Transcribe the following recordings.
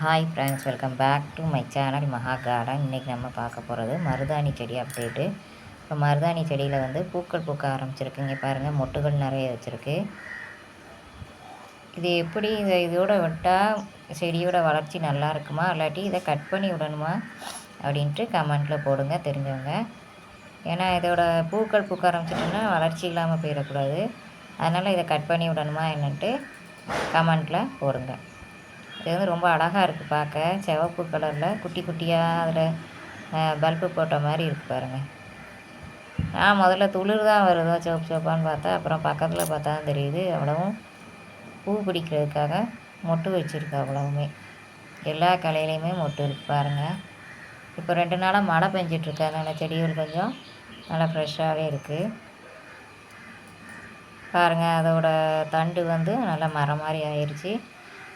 Hi friends welcome back to my channel Maha garden இன்றைக்கி நம்ம பார்க்க போகிறது மருதாணி செடி அப்டேட்டு இப்போ மருதாணி செடியில் வந்து பூக்கள் பூக்க ஆரம்பிச்சிருக்கு இங்கே பாருங்கள் மொட்டுகள் நிறைய வச்சுருக்கு. இது எப்படி இதை இதோட விட்டால் செடியோட வளர்ச்சி நல்லா இருக்குமா? இல்லாட்டி இதை கட் பண்ணி விடணுமா? அப்படின்ட்டு கமெண்ட்டில் போடுங்க தெரிஞ்சவங்க. ஏன்னா இதோட பூக்கள் பூக்க ஆரம்பிச்சிட்டோன்னா வளர்ச்சி இல்லாமல் போயிடக்கூடாது. அதனால் இதை கட் பண்ணி விடணுமா என்னன்ட்டு கமெண்ட்டில் போடுங்க. இது வந்து ரொம்ப அழகாக இருக்குது பார்க்க. சிவப்பு கலரில் குட்டி குட்டியாக அதில் பல்பு போட்ட மாதிரி இருக்குது பாருங்கள் நான் முதல்ல துளிர் தான் வருதோ சிவப்பு சிவப்பான்னு பார்த்தா அப்புறம் பக்கத்தில் பார்த்தா தான் தெரியுது. அவ்வளவும் பூ பிடிக்கிறதுக்காக மொட்டு வச்சுருக்கு அவ்வளவுமே. எல்லா கலையிலையுமே மொட்டு இருக்குது பாருங்கள் இப்போ ரெண்டு நாளாக மழை பெஞ்சிட்ருக்கு அதனால் செடிகள் கொஞ்சம் நல்லா ஃப்ரெஷ்ஷாகவே இருக்குது பாருங்கள் அதோடய தண்டு வந்து நல்லா மரம் மாதிரி ஆயிடுச்சு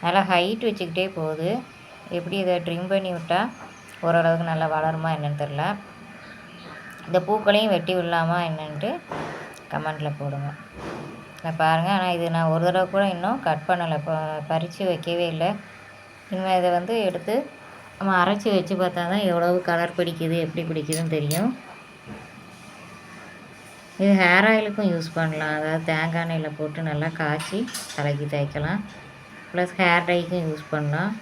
நல்லா ஹைட் வச்சுக்கிட்டே போகுது. எப்படி இதை ட்ரிம் பண்ணி விட்டால் ஓரளவுக்கு நல்லா வளருமா என்னென்னு தெரில இந்த பூக்களையும் வெட்டி விடலாமா என்னன்ட்டு கமெண்டில் போடுங்க. நான் பாருங்கள் ஆனால் இது நான் ஒரு தடவை கூட இன்னும் கட் பண்ணலை. இப்போ பறித்து வைக்கவே இல்லை. இனிமேல் இதை வந்து எடுத்து நம்ம அரைச்சி வச்சு பார்த்தா தான் எவ்வளவு கலர் பிடிக்குது எப்படி பிடிக்குதுன்னு தெரியும். இது ஹேர் ஆயிலுக்கும் யூஸ் பண்ணலாம். அதாவது தேங்காய் எண்ணெயில் போட்டு நல்லா காய்ச்சி தலைக்கு தேய்க்கலாம். ப்ளஸ் ஹேர் டைக்கும் யூஸ் பண்ணலாம்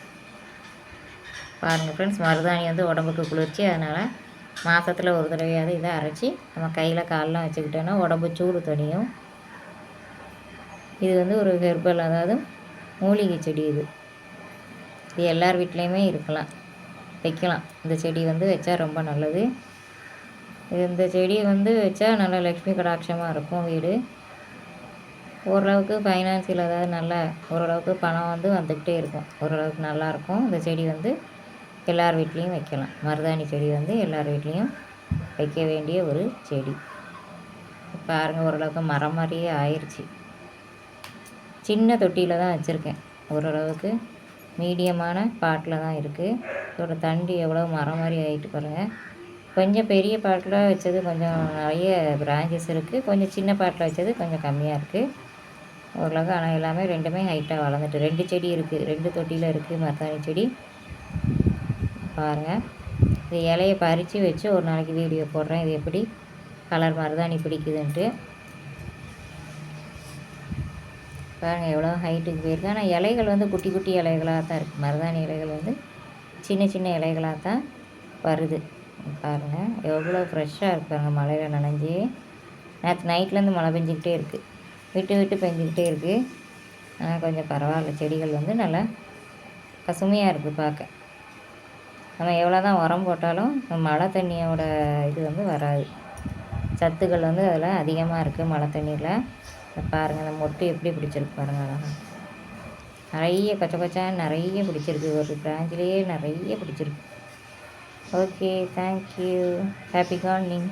பாருங்கள் ஃப்ரெண்ட்ஸ் மருதாணி வந்து உடம்புக்கு குளிர்ச்சி அதனால் மாதத்தில் ஒரு தடவையாவது இதை அரைச்சி நம்ம கையில் காலெலாம் வச்சுக்கிட்டோன்னா உடம்பு சூடு தணியும். இது வந்து ஒரு ஹெர்பல் அதாவது மூலிகை செடி இது. இது எல்லார் வீட்லேயுமே இருக்கலாம். வைக்கலாம். இந்த செடி வந்து வச்சா ரொம்ப நல்லது. இந்த செடி வந்து வச்சா நல்லா லக்ஷ்மி கடாட்சமாக இருக்கும் வீடு. ஓரளவுக்கு ஃபைனான்சியல் அதாவது நல்ல ஓரளவுக்கு பணம் வந்து வந்துக்கிட்டே இருக்கும். ஓரளவுக்கு நல்லாயிருக்கும் இந்த செடி வந்து எல்லார் வீட்லேயும் வைக்கலாம். மருதாணி செடி வந்து எல்லார் வீட்லேயும் வைக்க வேண்டிய ஒரு செடி. பாருங்கள் ஓரளவுக்கு மரம் மாதிரியே ஆயிடுச்சு சின்ன தொட்டியில் தான் வச்சுருக்கேன். ஓரளவுக்கு மீடியமான பாட்டில் தான் இருக்குது இதோட தண்டு எவ்வளோ மரம் மாதிரி ஆகிட்டு பாருங்கள் கொஞ்சம் பெரிய பாட்டில் வச்சது கொஞ்சம் நிறைய பிரான்ச்சஸ் இருக்குது கொஞ்சம் சின்ன பாட்டில் வச்சது கொஞ்சம் கம்மியாக இருக்குது ஓரளவுக்கு ஆனால் எல்லாமே ரெண்டுமே ஹைட்டாக வளர்ந்துட்டு ரெண்டு செடி இருக்குது ரெண்டு தொட்டியில் இருக்குது மருதாணி செடி. பாருங்கள் இது இலையை பறித்து வச்சு ஒரு நாளைக்கு வீடியோ போடுறேன். இது எப்படி? கலர் மருதாணி பிடிக்குதுன்ட்டு. பாருங்கள் எவ்வளோ ஹைட்டுக்கு போயிருக்கு. ஆனால் இலைகள் வந்து குட்டி குட்டி இலைகளாக தான் இருக்குது மருதாணி இலைகள் வந்து சின்ன சின்ன இலைகளாக தான் வருது. பாருங்கள் எவ்வளோ ஃப்ரெஷ்ஷாக இருக்குது பாருங்கள் மழையில் நனைஞ்சி. நேற்று நைட்லேருந்து மழை பெஞ்சிக்கிட்டே இருக்குது விட்டு விட்டு பெஞ்சிக்கிட்டே இருக்குது ஆனால் கொஞ்சம் பரவாயில்ல. செடிகள் வந்து நல்லா பசுமையாக இருக்குது பார்க்க. நம்ம எவ்வளோ தான் உரம் போட்டாலும் மழை தண்ணியோட இது வந்து வராது. சத்துக்கள் வந்து அதில் அதிகமாக இருக்குது மழை தண்ணியில். பாருங்கள் அந்த மொட்டு எப்படி பிடிச்சிருக்கு பாருங்கள் அழகாக நிறைய கொச்ச கொச்சா நிறைய பிடிச்சிருக்கு. ஒரு பிராஞ்சிலேயே நிறைய பிடிச்சிருக்கு. Okay thank you happy Corning